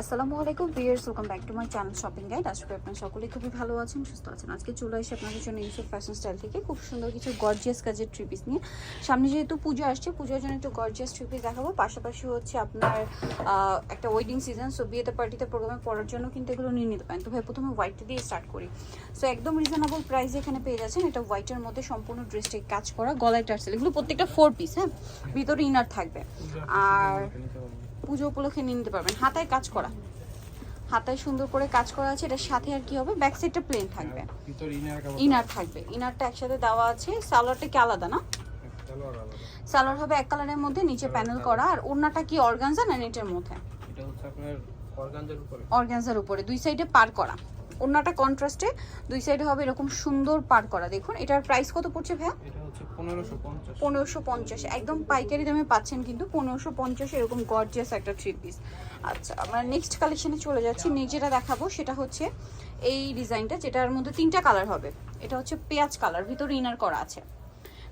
আসসালামু আলাইকুম viewers welcome back to my channel shopping guide আজকে আপনারা সকলে খুবই ভালো আছেন সুস্থ আছেন। আজকে চলে আসি আপনাদের জন্য ইউসুফ ফ্যাশন স্টাইল থেকে। খুব সুন্দর কিছু গর্জিয়াস কাজের থ্রি পিস নিয়ে। সামনে যেহেতু পুজো আসছে পুজোর জন্য একটু গর্জিয়াস থ্রি পিস দেখাবো। পাশাপাশি হচ্ছে আপনার একটা ওয়েডিং সিজন সো বিয়েতে পার্টিতে প্রোগ্রামে পড়ার জন্য কিন্তু এগুলো নিয়ে নিতে পারেন। তো ভাই প্রথমে হোয়াইটটা দিয়ে স্টার্ট করি। সো একদম রিজনেবল প্রাইস এখানে পেয়ে যাচ্ছেন। এটা হোয়াইটের মধ্যে সম্পূর্ণ ড্রেসটাই কাজ করা গলায় টার্সেল। এগুলো প্রত্যেকটা ফোর পিস হ্যাঁ? ভিতরে ইনার থাকবে। আর পুজো উপলক্ষে নিয়ে নিতে পারবেন। হাতায় কাজ করা। হাতায় সুন্দর করে কাজ করা আছে। এটার সাথে আর কি হবে? ব্যাক সাইডটা প্লেন থাকবে। ভিতর ইনার থাকবে। ইনারটা একসাথে দেওয়া আছে। সালোয়ারটা কি আলাদা না? সালোয়ার হবে এক কালারের মধ্যে নিচে প্যানেল করা। আর ওড়নাটা কি অর্গানজা না নেটের মধ্যে? এটা হচ্ছে আপনার অর্গানজার উপরে। অর্গানজার উপরে। দুই সাইডে পার করা। ওড়নাটা কন্ট্রাস্টে দুই সাইডে হবে এরকম সুন্দর পার করা। দেখুন এটার প্রাইস কত পড়ছে ভাইয়া? পনেরোশো পঞ্চাশ। একদম পাইকারি দামে পাচ্ছেন কিন্তু পনেরোশো পঞ্চাশ এরকম গর্জিয়াস একটা থ্রি পিস আচ্ছা আমরা নেক্সট কালেকশনে চলে যাচ্ছি। নেক্সট যেটা দেখাবো সেটা হচ্ছে এই ডিজাইনটা যেটার মধ্যে তিনটা কালার হবে। এটা হচ্ছে পেঁয়াজ কালার ভিতরে ইনার করা আছে।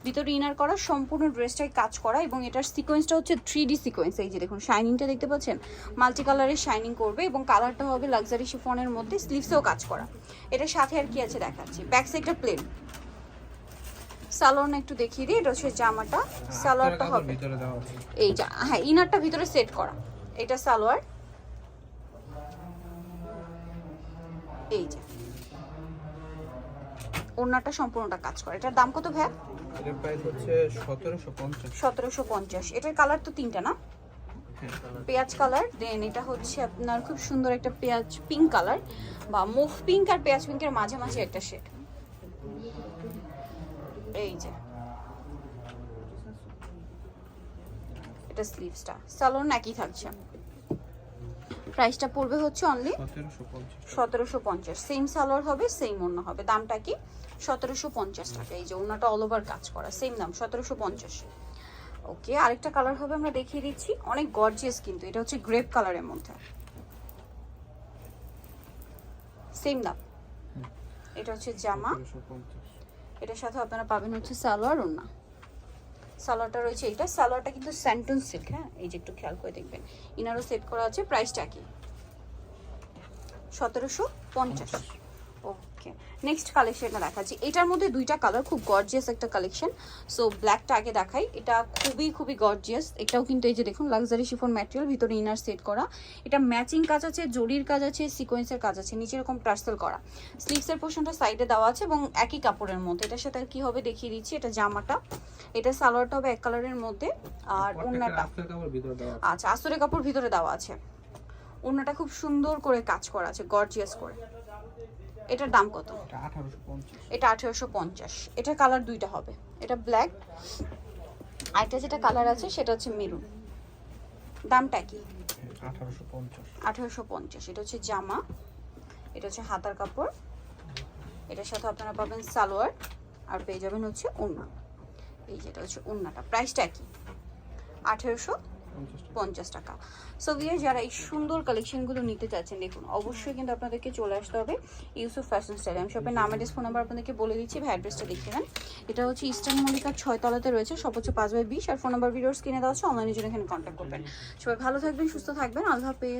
ভিতরে ইনার করা সম্পূর্ণ ড্রেসটাই কাজ করা এবং এটার সিকোয়েন্সটা হচ্ছে থ্রি ডি সিকোয়েন্স এই যে দেখুন শাইনিংটা দেখতে পাচ্ছেন? মাল্টি কালারের শাইনিং করবে এবং কালারটা হবে লাক্সারি শিফনের মধ্যে স্লিভসেও কাজ করা। এটার সাথে আর কি আছে দেখাচ্ছি? ব্যাক সাইডটা প্লেন সালোয়ার একটু দেখিয়ে দিই এটা হচ্ছে জামাটা সালোয়ারটা হবে। ভিতরে দেওয়া আছে। এই যা হ্যাঁ ইনারটা ভিতরে সেট করা। এটা সালোয়ার। এই যে। ওড়নাটা সম্পূর্ণটা কাজ করে। এটার দাম কত ভাই এটার প্রাইস হচ্ছে সতেরোশো পঞ্চাশ। সতেরোশো পঞ্চাশ। এটার কালার তো তিনটা না? হ্যাঁ পেঁয়াজ কালার দেন এটা হচ্ছে আপনার খুব সুন্দর একটা পেঁয়াজ পিঙ্ক কালার বা মুভ পিঙ্ক আর পেঁয়াজ পিঙ্কের মাঝামাঝি একটা শেড এই যে। এটা স্লিভসটা সালোন একই থাকছে। প্রাইসটা পড়বে হচ্ছে অনলি সতেরোশো পঞ্চাশ সেম সালোয়ার হবে সেম অন্য হবে। দামটা কি? সতেরোশো পঞ্চাশ টাকা। এই যে ওনাটা অল ওভার কাজ করা। সেম দাম সতেরোশো পঞ্চাশ। ওকে আরেকটা কালার হবে আমরা দেখিয়ে দিচ্ছি। অনেক গর্জিয়াস কিন্তু। এটা হচ্ছে গ্রেপ কালারের মধ্যে। সেম দাম। এটা হচ্ছে জামা। এটার সাথে আপনারা পাবেন হচ্ছে সালোয়ার ওনা সালোয়ারটা রয়েছে এটা। সালোয়ারটা কিন্তু স্যান্টন সিল্ক হ্যাঁ? এই যে একটু খেয়াল করে দেখবেন। ইনারও সেট করা আছে, প্রাইসটা কি? সতেরোশো পঞ্চাশ। ওকে নেক্সট কালেকশনটা দেখাচ্ছি। এটার মধ্যে দুইটা কালার খুব গর্জিয়াস একটা কালেকশন সো ব্ল্যাকটা আগে দেখাই। এটা খুবই খুবই গর্জিয়াস এটাও কিন্তু এই যে দেখুন লাক্সারি শিফন ম্যাটেরিয়াল ভিতরে ইনার সেট করা। এটা ম্যাচিং কাজ আছে জরির কাজ আছে সিকোয়েন্সের কাজ আছে নিচে এরকম টার্সেল করা। স্লিভসের পোর্শনটা সাইডে দেওয়া আছে এবং একই কাপড়ের মধ্যে। এটার সাথে আর কি হবে দেখিয়ে দিচ্ছি এটা জামাটা। এটা সালোয়ারটা হবে এক কালারের মধ্যে। আর আছে। আচ্ছা আসরে কাপড় ভিতরে দেওয়া আছে। ওড়নাটা খুব সুন্দর করে কাজ করা আছে গর্জিয়াস করে। এটার দাম কত? এটা আঠারোশো পঞ্চাশ। এটার কালার দুইটা হবে। এটা ব্ল্যাক আর এটা যেটা কালার আছে সেটা হচ্ছে মেরুন দামটা কি? আঠারোশো পঞ্চাশ। এটা হচ্ছে জামা এটা হচ্ছে হাতার কাপড় এটার সাথে আপনারা পাবেন সালোয়ার আর পেয়ে যাবেন হচ্ছে ওড়না। এই যেটা হচ্ছে ওড়নাটা। প্রাইসটা কি? আঠেরোশো পঞ্চাশ টাকা। সো ভিয়ার যারা এই সুন্দর কালেকশনগুলো নিতে চাচ্ছেন, দেখুন, অবশ্যই কিন্তু আপনাদেরকে চলে আসতে হবে ইউসুফ ফ্যাশন স্টাইল আমি শপের নাম অ্যাড্রেস ফোন নাম্বার আপনাদেরকে বলে দিচ্ছি, ভাই অ্যাড্রেসটা দেখে নেন এটা হচ্ছে ইস্টার্ন মল্লিকার ছয় তলাতে রয়েছে সব হচ্ছে পাঁচ বাই বিশ, আর ফোন নাম্বার ভিডিওস কিনে দেওয়া আছে অনলাইনের জন্য এখানে কন্ট্যাক্ট করবেন। সবাই ভালো থাকবেন, সুস্থ থাকবেন, আল্লাহ হাফেজ।